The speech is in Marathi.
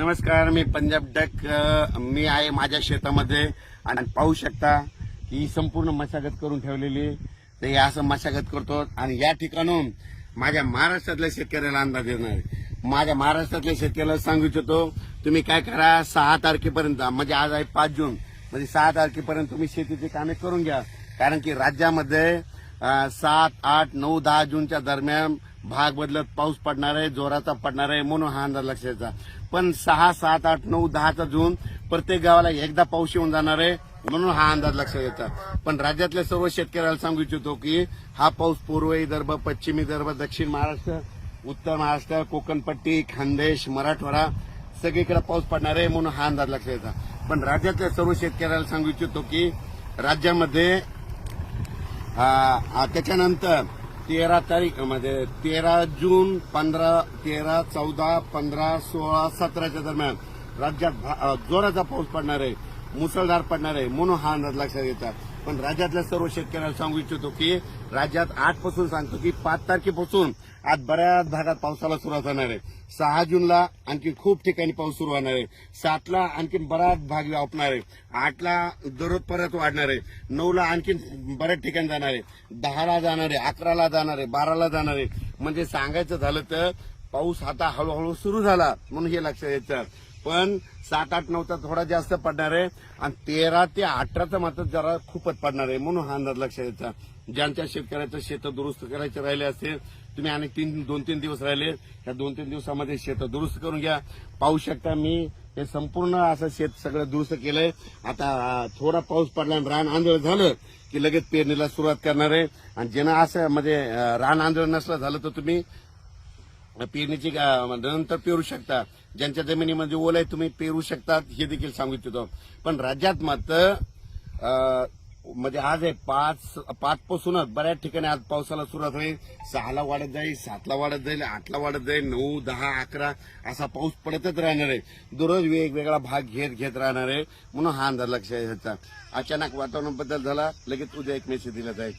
नमस्कार मी पंजाब डक मी आहे माझ्या शेतामध्ये आणि पाहू शकता की ही संपूर्ण मशागत करून ठेवलेली आहे. तर हे असं मशागत करतो आणि या ठिकाणून माझ्या महाराष्ट्रातल्या शेतकऱ्याला अंदाज येणार आहे. माझ्या महाराष्ट्रातल्या शेतकऱ्याला सांगू इच्छितो तुम्ही काय करा सहा तारखेपर्यंत म्हणजे आज आहे पाच जून म्हणजे सहा तारखेपर्यंत तुम्ही शेतीची कामे करून घ्या कारण की राज्यामध्ये सात आठ नऊ दहा जूनच्या दरम्यान भाग बदलत पाऊस पडणार आहे जोराचा पडणार आहे म्हणून हा अंदाज लक्षाचा पण सहा सात आठ नऊ दहाचा जून प्रत्येक गावाला एकदा पाऊस येऊन जाणार आहे म्हणून हा अंदाज लक्षात येतात पण राज्यातल्या सर्व शेतकऱ्याला सांगू इच्छितो की हा पाऊस पूर्व विदर्भ पश्चिम विदर्भ दक्षिण महाराष्ट्र उत्तर महाराष्ट्र कोकणपट्टी खानदेश मराठवाडा सगळीकडे पाऊस पडणार आहे म्हणून हा अंदाज लक्षात येतात पण राज्यातल्या सर्व शेतकऱ्याला सांगू इच्छितो की राज्यामध्ये त्याच्यानंतर तेरा तारीख म्हणजे तेरा जून पंधरा तेरा चौदा पंधरा सोळा सतराच्या दरम्यान राज्यात भा- जोराचा पाऊस पडणार आहे मुसळधार पडणार आहे म्हणून हा अंदाज लक्षात येतात पण राज्यातल्या सर्व शेतकऱ्याला सांगू इच्छितो की राज्यात आजपासून सांगतो की पाच तारखेपासून आज बऱ्याच भागात पावसाला सुरुवात होणार आहे. सहा जूनला आणखी खूप ठिकाणी पाऊस सुरू होणार आहे. सातला आणखी बराच भाग व्यापणार आहे. आठला दररोज परत वाढणार आहे. नऊला आणखी बऱ्याच ठिकाणी जाणार आहे. दहाला जाणार आहे अकराला जाणार आहे बाराला जाणार आहे. म्हणजे सांगायचं झालं तर पाऊस आता हळूहळू सुरू झाला म्हणून हे लक्षात येतं. पण सात आठ नऊचा थोडा जास्त पडणार आहे. आणि तेरा ते अठराचा मात्र जरा खूपच पडणार आहे म्हणून हा अंदाज लक्षात द्यायचा ज्यांच्या शेतकऱ्याचं शेतं दुरुस्त करायचे राहिले असेल तुम्ही आणि तीन दोन तीन दिवस राहिले या दोन तीन दिवसामध्ये शेतं दुरुस्त करून घ्या. पाहू शकता मी हे संपूर्ण असं शेत सगळं दुरुस्त केलंय. आता थोडा पाऊस पडला आणि रान आंधळ झालं की लगेच पेरणीला सुरुवात करणार आहे. आणि ज्यांना असं म्हणजे रान आंधळ नसलं झालं तर तुम्ही पेरणीची नंतर पेरू शकता. ज्यांच्या जमिनीमध्ये ओल आहे तुम्ही पेरू शकतात हे देखील सांगू इच्छितो. पण राज्यात मात्र म्हणजे आज आहे पाच पाच पासूनच बऱ्याच ठिकाणी आज पावसाला सुरुवात होईल. सहाला वाढत जाईल सातला वाढत जाईल आठला वाढत जाईल नऊ दहा अकरा असा पाऊस पडतच राहणार आहे. दररोज वेगवेगळा भाग घेत घेत राहणार आहे. म्हणून हा अंदाज लक्षात घ्यायचा. अचानक वातावरण बदल झाला लगेच उद्या एक मेसेज दिला जाईल.